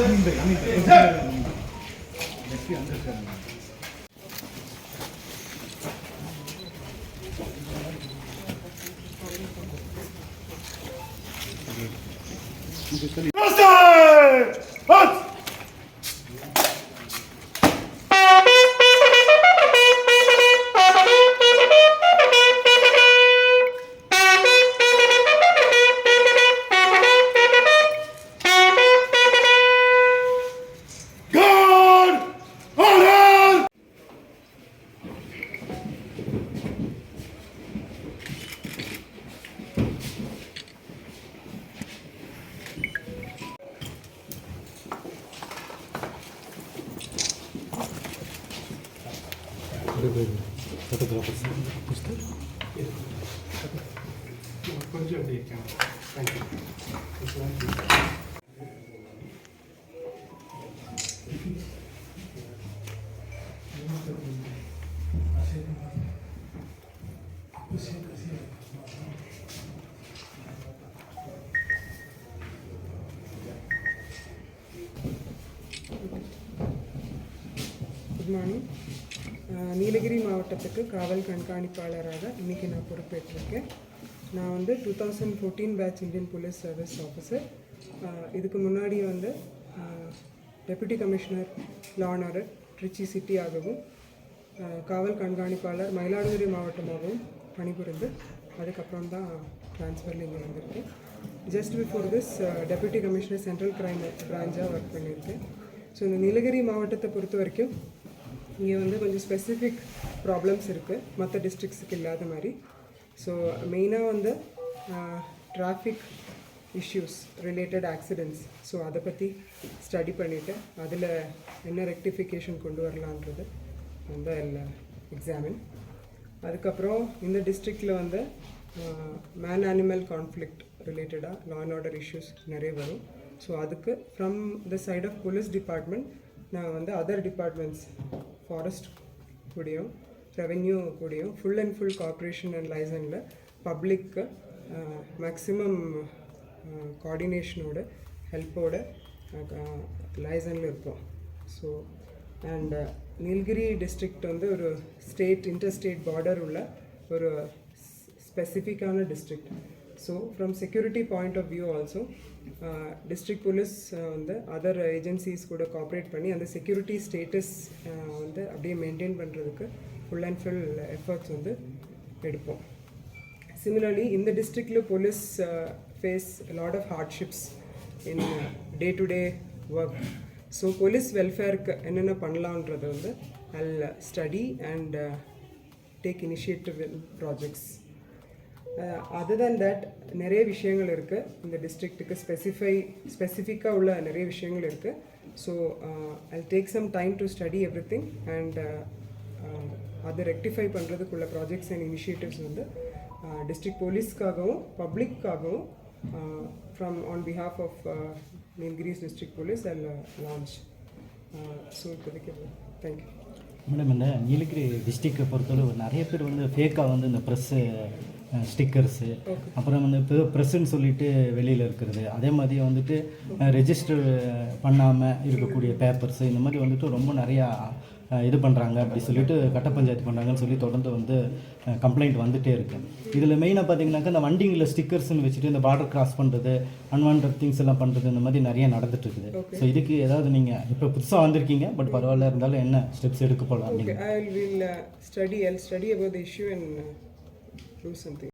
아닌데, 아닌데. 몇개 안 됐잖아. 크로스! 헛! Photographers పుస్తకం Good morning. Nilgiri மாவட்டத்துக்கு காவல் கண்காணிப்பாளராக இன்றைக்கி நான் பொறுப்பேற்றிருக்கேன். நான் வந்து two thousand fourteen batch Indian police service officer இதுக்கு முன்னாடி வந்து deputy commissioner law and Trichy city ஆகவும் காவல் கண்காணிப்பாளர் மயிலாடுதுறை மாவட்டமாகவும் பணிபுரிந்து அதுக்கப்புறம் தான் ட்ரான்ஸ்ஃபரில் இங்கே வந்திருக்கேன். Just before this deputy commissioner central crime பிரான்ச்சாக work பண்ணியிருக்கேன். ஸோ இந்த நீலகிரி மாவட்டத்தை பொறுத்த வரைக்கும் இங்கே வந்து கொஞ்சம் ஸ்பெசிஃபிக் ப்ராப்ளம்ஸ் இருக்குது மற்ற டிஸ்ட்ரிக்ஸுக்கு இல்லாத மாதிரி. ஸோ மெயினாக வந்து traffic issues related accidents so அதை பற்றி ஸ்டடி பண்ணிவிட்டு அதில் என்ன ரெக்டிஃபிகேஷன் கொண்டு வரலான்றது வந்து எக்ஸாமின் அதுக்கப்புறம் இந்த டிஸ்ட்ரிக்டில் வந்து மேன் அனிமல் கான்ஃப்ளிக்ட் ரிலேட்டடாக லா அண்ட் ஆர்டர் இஷ்யூஸ் நிறைய வரும். ஸோ அதுக்கு from the side of police department நான் வந்து அதர் டிபார்ட்மெண்ட்ஸ் ஃபாரஸ்ட் கூடயும் ரெவென்யூ கூடயும் full and full corporation and லைசனில் public maximum கோஆர்டினேஷனோட ஹெல்ப்போட லைசனில் இருப்போம் ஸோ அண்ட் நீலகிரி டிஸ்ட்ரிக்ட் வந்து ஒரு ஸ்டேட் இன்டர் ஸ்டேட் பார்டர் உள்ள ஒரு ஸ்பெசிஃபிக்கான district so from security point of view also district police வந்து அதர் ஏஜென்சிஸ் கூட கோஆப்ரேட் பண்ணி அந்த செக்யூரிட்டி ஸ்டேட்டஸ் வந்து அப்படியே மெயின்டைன் பண்ணுறதுக்கு ஃபுல் அண்ட் ஃபுல் எஃபர்ட்ஸ் வந்து எடுப்போம். சிமிலர்லி இந்த டிஸ்ட்ரிக்டில் police face lot of hardships in day to day work so police வெல்ஃபேருக்கு என்னென்ன பண்ணலான்றது வந்து all study and take initiative in projects other than that நிறைய விஷயங்கள் இருக்குது இந்த டிஸ்ட்ரிக்ட்டுக்கு ஸ்பெசிஃபை ஸ்பெசிஃபிக்காக உள்ள நிறைய விஷயங்கள் இருக்குது so I take some time to study everything and அதை ரெக்டிஃபை பண்ணுறதுக்குள்ள ப்ராஜெக்ட்ஸ் அண்ட் இனிஷியேட்டிவ்ஸ் வந்து டிஸ்ட்ரிக்ட் போலீஸ்க்காகவும் பப்ளிக்காகவும் from on behalf of Nilgiris district police and launch so இப்போதைக்கு தேங்க்யூ மேடம் இந்த நீலகிரி டிஸ்ட்ரிக்டை பொறுத்தளவு நிறைய பேர் வந்து ஃபேக்காக வந்து இந்த ப்ரெஸ்ஸு ஸ்டிக்கர்ஸு அப்புறம் வந்து இப்போ ப்ரெஸ்ஸுன்னு சொல்லிட்டு வெளியில் இருக்கிறது. அதே மாதிரி வந்துட்டு ரெஜிஸ்டர் பண்ணாமல் இருக்கக்கூடிய பேப்பர்ஸு இந்த மாதிரி வந்துட்டு ரொம்ப நிறையா இது பண்ணுறாங்க அப்படி சொல்லிட்டு கட்ட பஞ்சாயத்து பண்ணுறாங்கன்னு சொல்லி தொடர்ந்து வந்து கம்ப்ளைண்ட் வந்துட்டே இருக்கு. இதில் மெயினாக பார்த்தீங்கன்னாக்கா இந்த வண்டிங்களில் ஸ்டிக்கர்ஸ்னு வச்சுட்டு இந்த பார்டர் கிராஸ் பண்ணுறது அன்வான்ட் திங்ஸ் எல்லாம் பண்ணுறது இந்த மாதிரி நிறைய நடந்துட்டு இருக்குது. ஸோ இதுக்கு ஏதாவது நீங்கள் இப்போ புதுசாக வந்திருக்கீங்க பட் பரவாயில்ல இருந்தாலும் என்ன ஸ்டெப்ஸ் எடுக்க போகலாம் I will uh, show something